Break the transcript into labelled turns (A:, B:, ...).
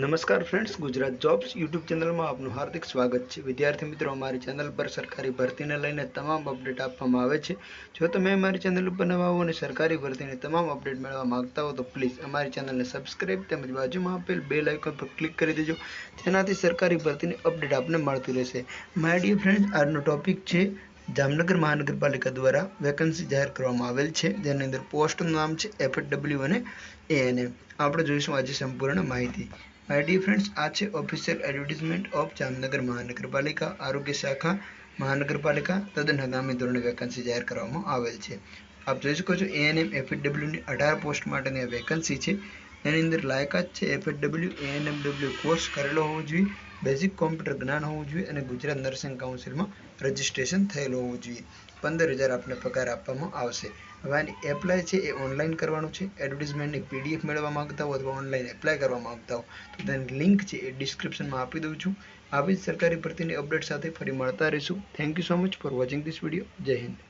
A: નમસ્કાર friends Gujarat jobs YouTube ચેનલમાં આપનું હાર્દિક સ્વાગત છે. વિદ્યાર્થી મિત્રો, અમારી ચેનલ પર સરકારી ભરતીને લઈને તમામ અપડેટ આપવામાં આવે છે. જો તમે અમારી ચેનલ ઉપર નવા હો અને સરકારી ભરતીની તમામ અપડેટ મેળવવા માગતા હો, તો પ્લીઝ અમારી ચેનલને સબસ્ક્રાઇબ તેમજ બાજુમાં આપેલ બેલ આઇકોન પર ક્લિક કરી દેજો. જેનાથી સરકારી ભરતીની અપડેટ આપને મળતી રહેશે. માય ડિયર ફ્રેન્ડ્સ આજનો ટોપિક છે જામનગર મહાનગરપાલિકા દ્વારા વેકન્સી જાહેર કરવામાં આવેલ છે. જેની અંદર પોસ્ટનું નામ છે એફએડબલ્યુ અને એએનએમ આપણે જોઈશું આજે સંપૂર્ણ માહિતી. માય ડી ફ્રેન્ડ્સ આ છે ઓફિશિયલ એડવર્ટિઝમેન્ટ ઓફ જામનગર મહાનગરપાલિકા આરોગ્ય શાખા મહાનગરપાલિકા તદ્દન આગામી ધોરણે વેકન્સી જાહેર કરવામાં આવેલ છે. આપ જોઈ શકો છો એએનએમ એફએડબ્લ્યુની અઢાર પોસ્ટ માટેની વેકન્સી છે. એની અંદર લાયકાત છે એફએડબ્લ્યુ એએનએમડબ્લ્યુ કોર્સ કરેલો હોવો જોઈએ. બેઝિક કોમ્પ્યુટર જ્ઞાન હોવું જોઈએ અને ગુજરાત નર્સિંગ કાઉન્સિલમાં રજિસ્ટ્રેશન થયેલું હોવું જોઈએ. પંદર હજાર આપને પગાર આપવામાં આવશે. હવે આની એપ્લાય છે એ ઓનલાઈન કરવાનું છે. એડવર્ટિઝમેન્ટની પીડીએફ મેળવવા માંગતા હો અથવા ઓનલાઈન એપ્લાય કરવા માંગતા હો, તો તેની લિંક છે એ ડિસ્ક્રિપ્શનમાં આપી દઉં છું. આવી જ સરકારી ભરતીની અપડેટ સાથે ફરી મળતા રહીશું. Thank you so much for watching this video જય હિન્દ.